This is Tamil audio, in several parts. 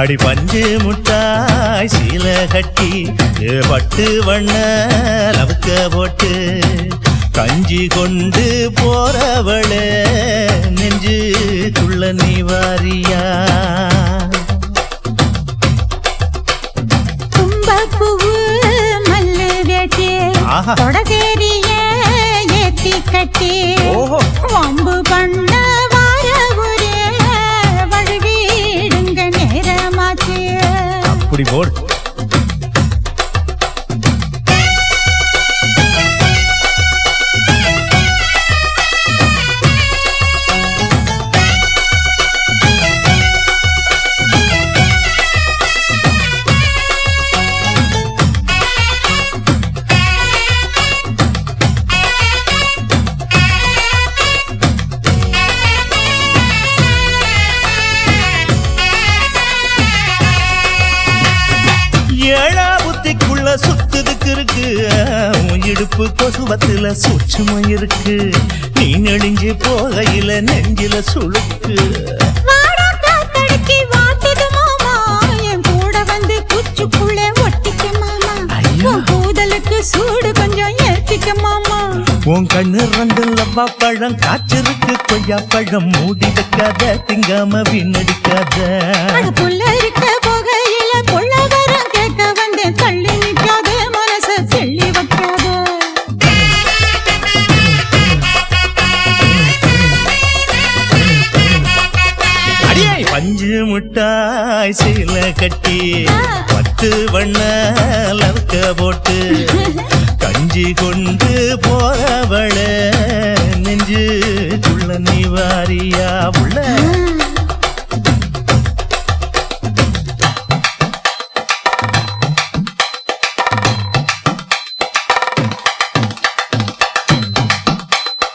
அடி பஞ்சு முட்டாய் சீல கட்டி பட்டு வண்ண லவுக்க போட்டு கஞ்சி கொண்டு போறவளே நெஞ்சுக்குள்ள நீ வாரியா தும்பப்பூவு மல்லு வேட்டி. தொடதேரிய ஏத்தி கட்டி. வம்பு பண்ண Billboard சூட்சுமம் இருக்கு நீ நெளிஞ்சு போகையில நெஞ்சில கூதலுக்கு சூடு கொஞ்சம் ஏத்திக்க மாமா. உன் கண்ணு ரெண்டு லவ்வா பழம் காய்ச்சிருக்கு. கொய்யா பழம் மூடி வைக்காத திங்காம வீணடிக்காத. புள்ள இருக்க பஞ்சு முட்டாய் சீல கட்டி பத்து வண்ண லவுக்க போட்டு கஞ்சி கொண்டு போறவள நெஞ்சுக்குள்ள நீ வாரியா உள்ள.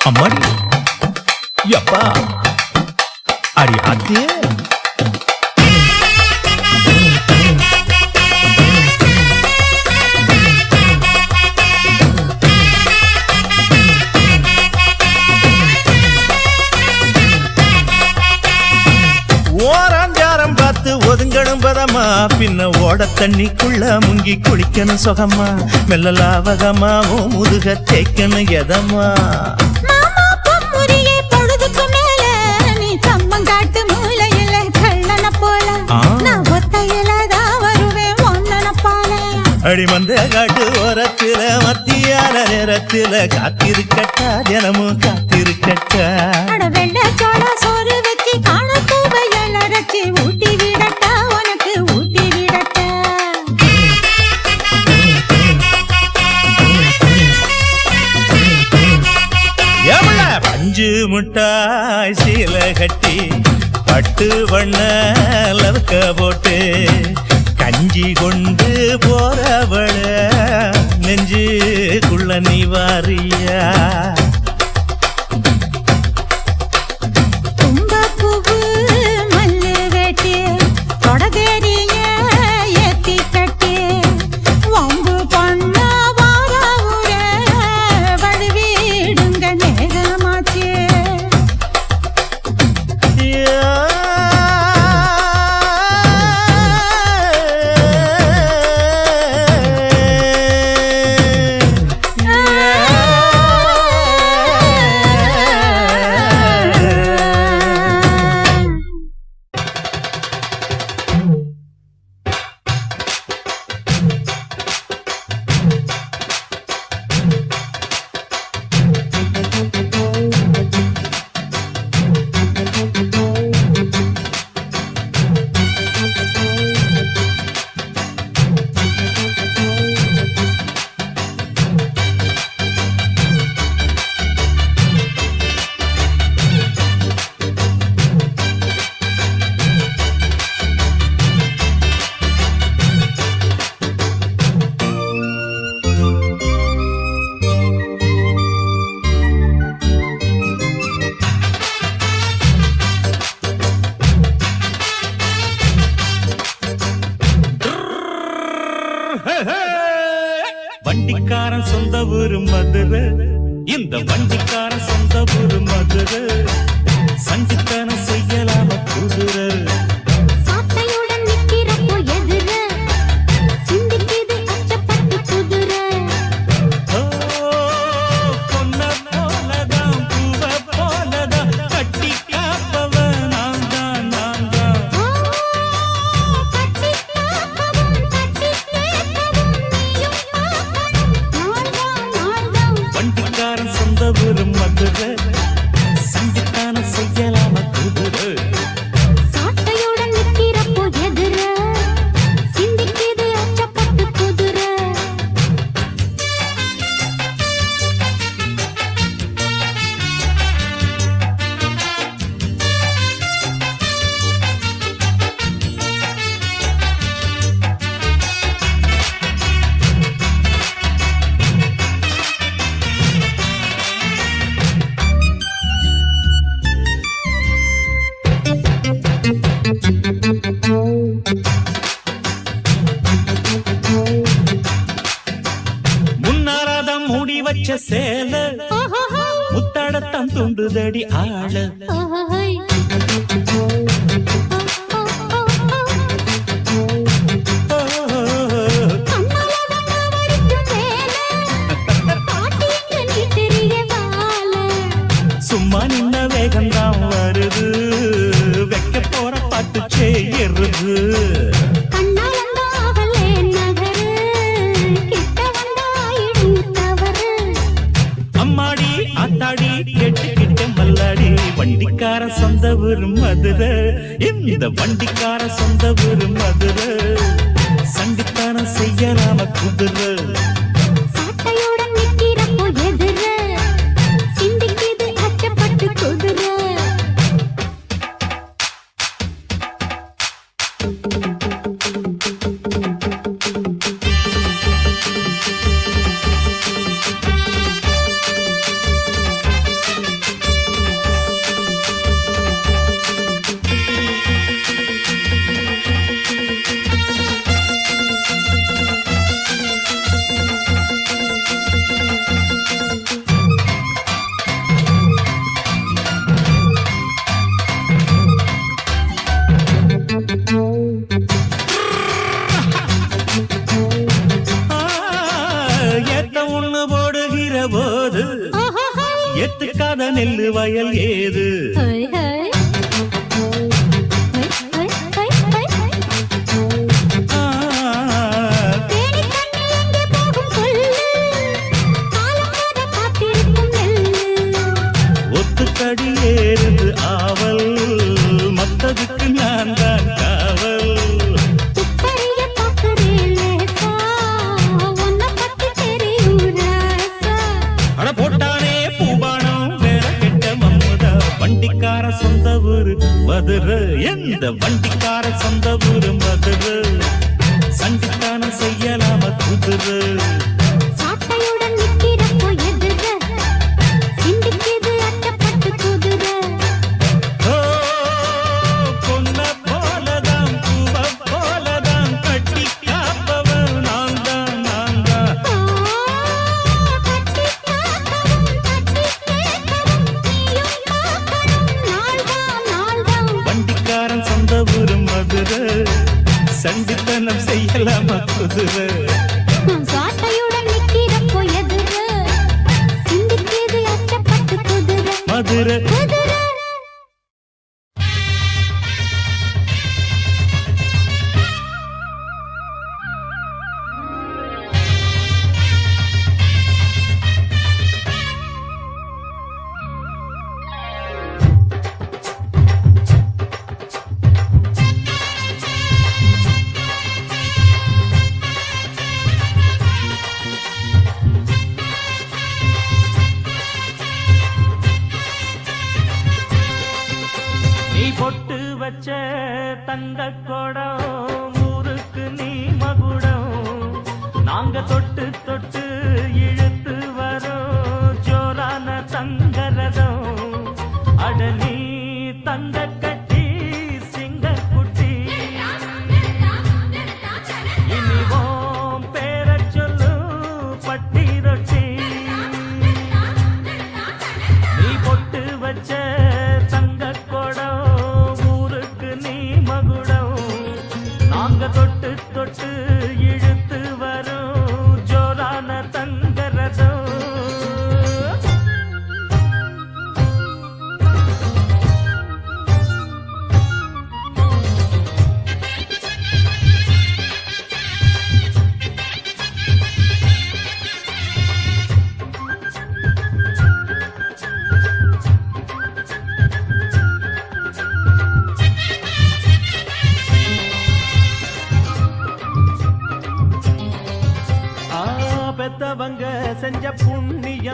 அம்மாடி. யப்பா அடி ஆத்தே ஓட தண்ணிக்குள்ள முங்கி குளிக்கணும் சுகமா மெல்ல லாவகமா ஓ முதுக தேய்க்கணும் எதமா மாமா பொம்முறியே பொழுதுக்கு மேல. நீ கம்மங்காட்டு மூலையில கள்ளன போல. ஆ. நான் ஒத்தையில தான் வருவேன் ஒன்னன போல. அடி மந்த காட்டு ஓரத்துல மத்தியான நேரத்துல காத்திருக்கட்டா தினமும் காத்திருக்கட்டா. வெள்ளை சோறு வச்சு காண பூவையல் அரைச்சி முட்டாய் சீல கட்டி பட்டு வண்ண லவக்க போட்டு கஞ்சி கொண்டு போறவள நெஞ்சுக்குள்ள நீ வாரியா? பீச்ச சேல. முத்தாடத்தான் துண்டுதடி ஆள. மதுரை. இந்த வண்டிக்கார சொந்த ஊரு மதுரை. சண்டித்தனம் செய்யலாம குதிரை. ஆகுகிற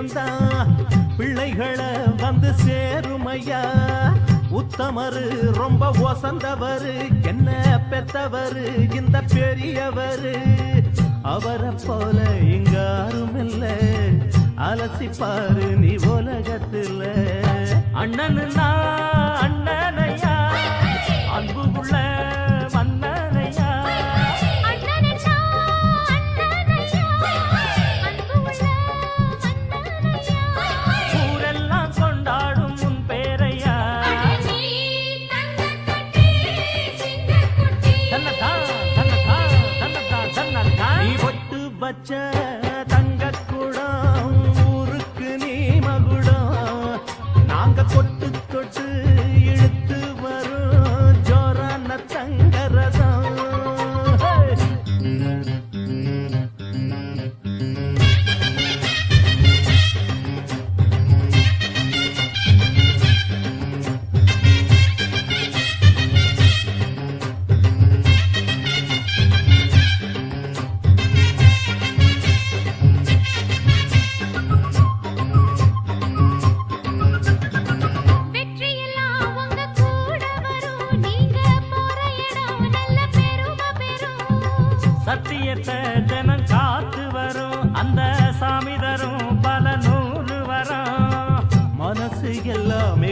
புண்ணியம்தான் பிள்ளைகளை வந்து சேருமையா. உத்தமரு ரொம்ப ஒசந்தவரு. என்ன பெத்தவரு இந்த பெரியவரு. அவரை போல இங்க யாரும் அலசிப்பாரு நீ உலகத்துல. அண்ணன் நான் ஒட்டு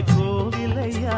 கோவிலையா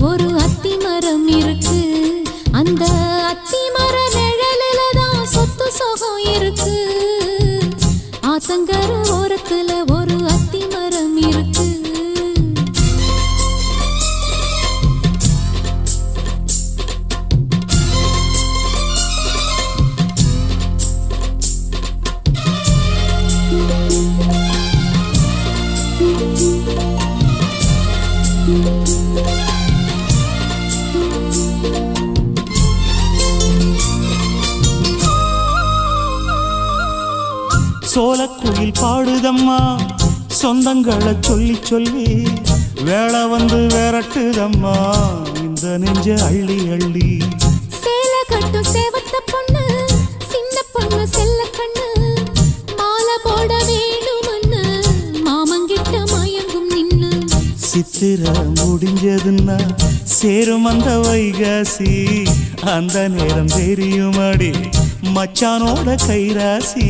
சோலக்குயில் பாடுதம்மா. சொந்தங்களை சொல்லி சொல்லி வேலை வந்து விரட்டுதம்மா. இந்த நெஞ்ச அள்ளி அள்ளி. சேல கட்டும் சேவத்த பொண்ணு சின்ன பொண்ணு செல்ல கண்ணு. மாலை போட வேணுமன்னு மாமங்கிட்ட மயங்கும் நின்னு சித்திர முடிஞ்சதுன்னா சேரும் அந்த வைகாசி. அந்த நேரம் தெரியுமாடி மச்சானோட கைராசி.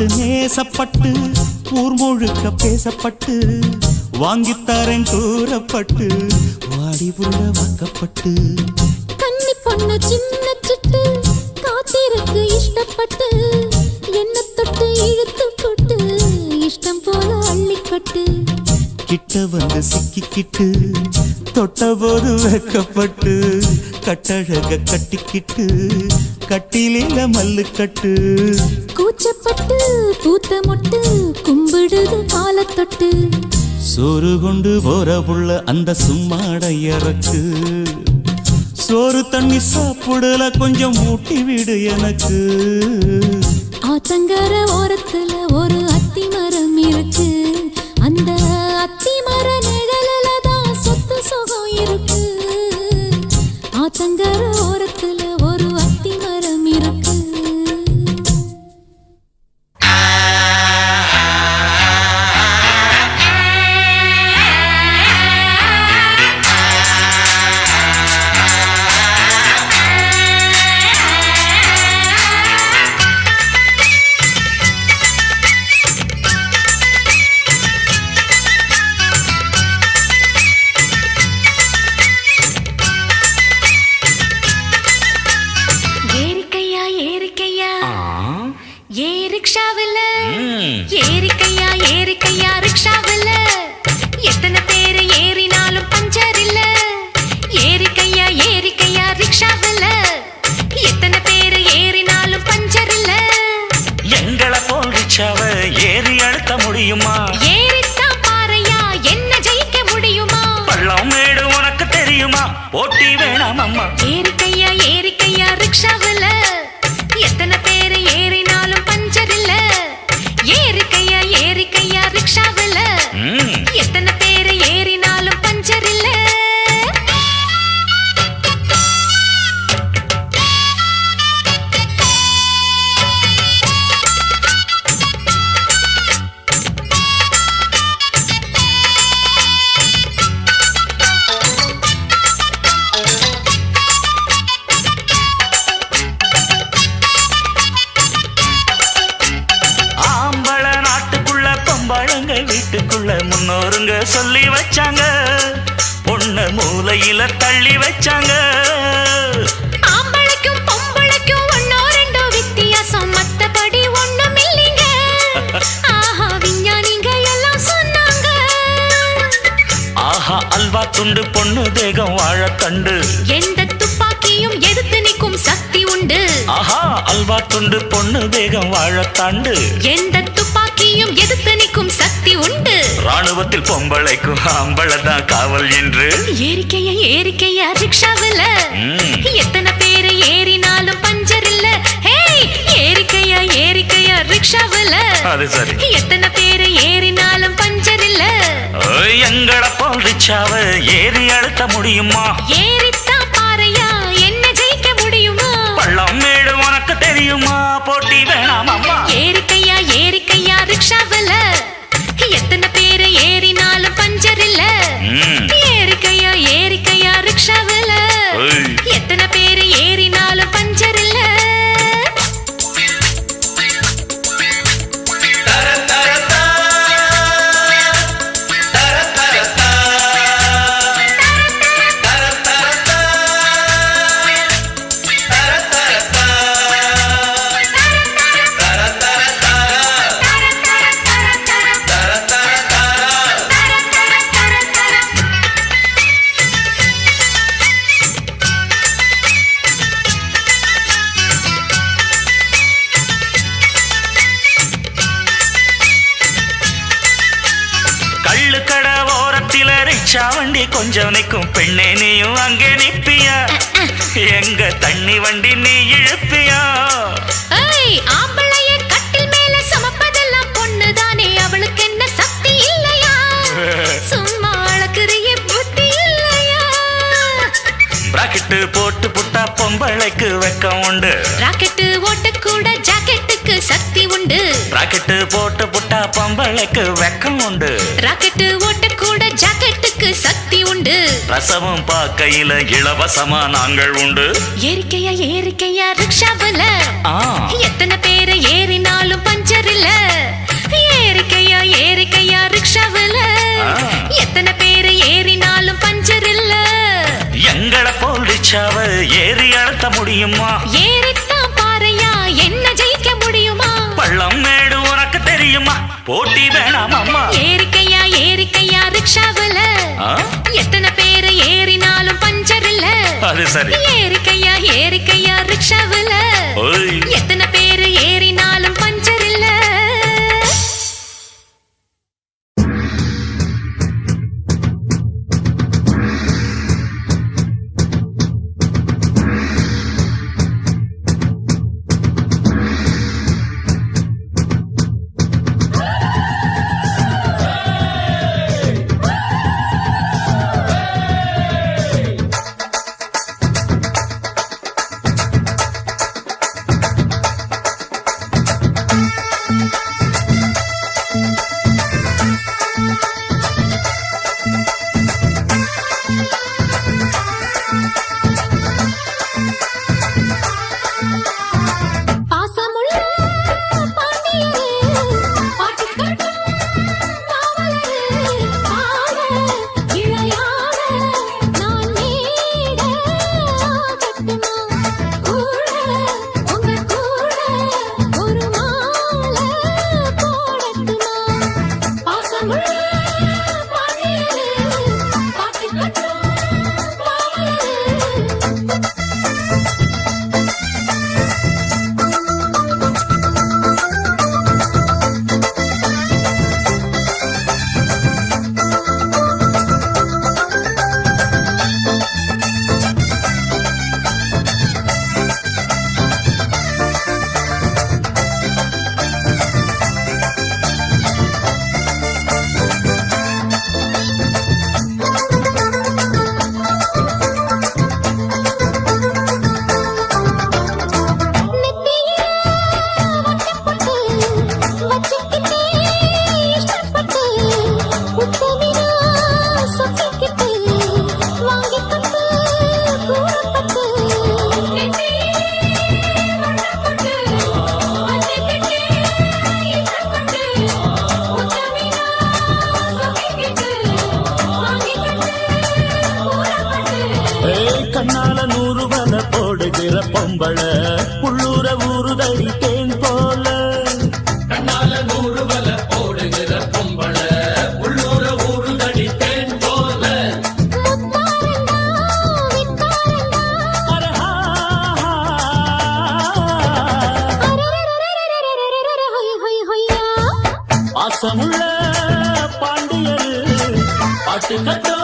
ஆசைப்பட்டு நேசப்பட்டு ஊர் முழுக்க பேசப்பட்டு வாங்கித்தரேன் கூறப்பட்டு வாடி புள்ள வாக்கப்பட்டு. கன்னி பொண்ணு சின்ன சிட்டு காத்திருக்கு இஷ்டப்பட்டு என்ன தொட்டு இழுத்து போட்டு இஷ்டம் போல அள்ளிக்கட்டு. கிட்ட வந்து சிக்கிக்கிட்டு தொட்ட போது வெக்கப்பட்டு கட்டழக கட்டிக்கிட்டு கட்டிலில மல்லு கட்டு கூச்சப்பட்டு பூத்த மொட்டு கும்பிடுது காலத்தொட்டு சோறு கொண்டு போற புள்ள அந்த சும்மாடையறக்கு சோறு தண்ணி சாப்பிடல கொஞ்சம் ஊட்டி விடு எனக்கு. ஆத்தங்கர ஓரத்துல ஒரு அத்தி மரம் இருக்கு. அந்த அத்தி மர நிழலில தான் சொத்து சுகம் இருக்கு. ஆத்தங்கர ஓரத்துல வாழத்தண்டு எந்த துப்பாக்கியும் எதிர்த்து நிற்கும் சக்தி உண்டு. ஆஹா அல்வா துண்டு பொண்ணு தேகம் வாழத்தாண்டு எந்த துப்பாக்கியும் எதிர்த்து நிற்கும் சக்தி உண்டு. ராணுவத்தில் பொம்பளைக்கும் ஆம்பளை தான் காவல் என்று ஏறிக்கையா ஏறிக்கையா ரிக்ஷாவில். எத்தனை பேர் ஏறினாலும் பஞ்சர் இல்ல. ஏறிக்கையா ஏறிக்கையா ரிக்ஷாவில். அது சரி. எத்தனை பேர் ஏறினாலும் பஞ்சர் இல்ல. எங்களை போல் ரிச்சாவ ஏறி அழுத்த முடியுமா? ஏறித்தான் பாறையா? என்ன ஜெயிக்க முடியுமா? பள்ளம் மேடு உனக்கு தெரியுமா? போட்டி வேணாம் அம்மா ஏறிக்கையா ஏறிக்கையா ரிக்ஷாவில் பிராக்கெட்டு போட்டு புட்டா பொம்பளைக்கு வெக்கம் உண்டு. ராக்கெட்டு ஓட்ட கூட ஜாக்கெட்டுக்கு சக்தி உண்டு. பிராக்கெட்டு போட்டு புட்டா பொம்பளைக்கு வெக்கம் உண்டு. ராக்கெட்டு ஓட்ட கூட ஜாக்கெட்டுக்கு சக்தி உண்டு. ரசமும் பார்க்கையில இலவசமா நாங்கள் உண்டு. ஏறிக்கையா ஏறிக்கையா ரிக்ஷாவுல. எத்தனை பேரு ஏறினாலும் பஞ்சர் இல்ல. ஏறிக்கையா ஏறிக்கையா ரிக்ஷாவுல. எத்தனை பேரு ஏறினாலும் பஞ்சர் இல்ல. எங்களை போல் ரிச்சாவ ஏறி அழுத்த முடியுமா? ஏறித்தான் பாறையா என்ன ஜெயிக்க முடியுமா? பள்ளம் மேடு உனக்கு தெரியுமா? போட்டி வேணாம் அம்மா. ஏறிக்கையா ஏறிக்கையா ரிக்ஷாவுல? எத்தனை பேரு ஏறினாலும் பஞ்சர் இல்ல. அது சரி. ஏறிக்கையா ஏறிக்கையா ரிக்ஷாவுல. எத்தனை பேரு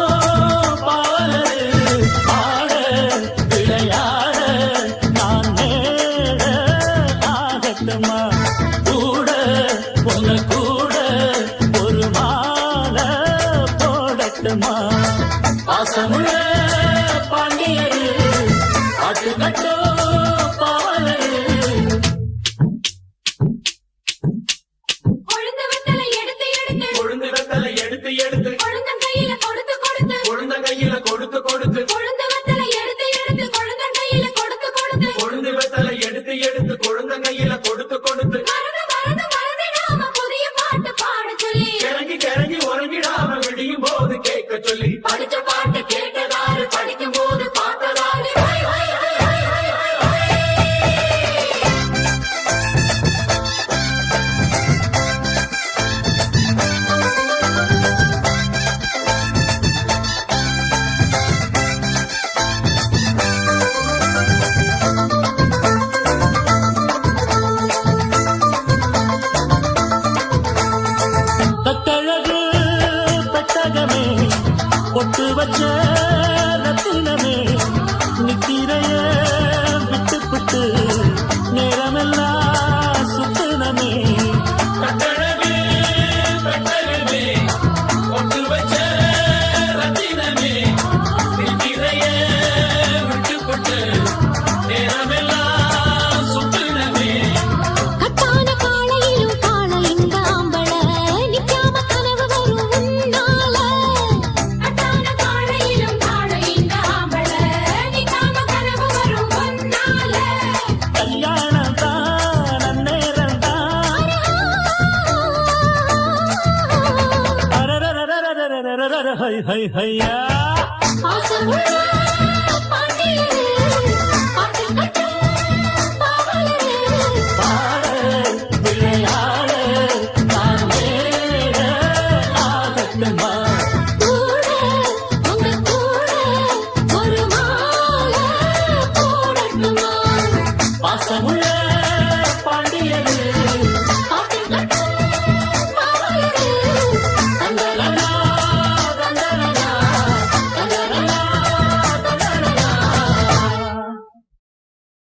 கட்டோ 可呀。好想过去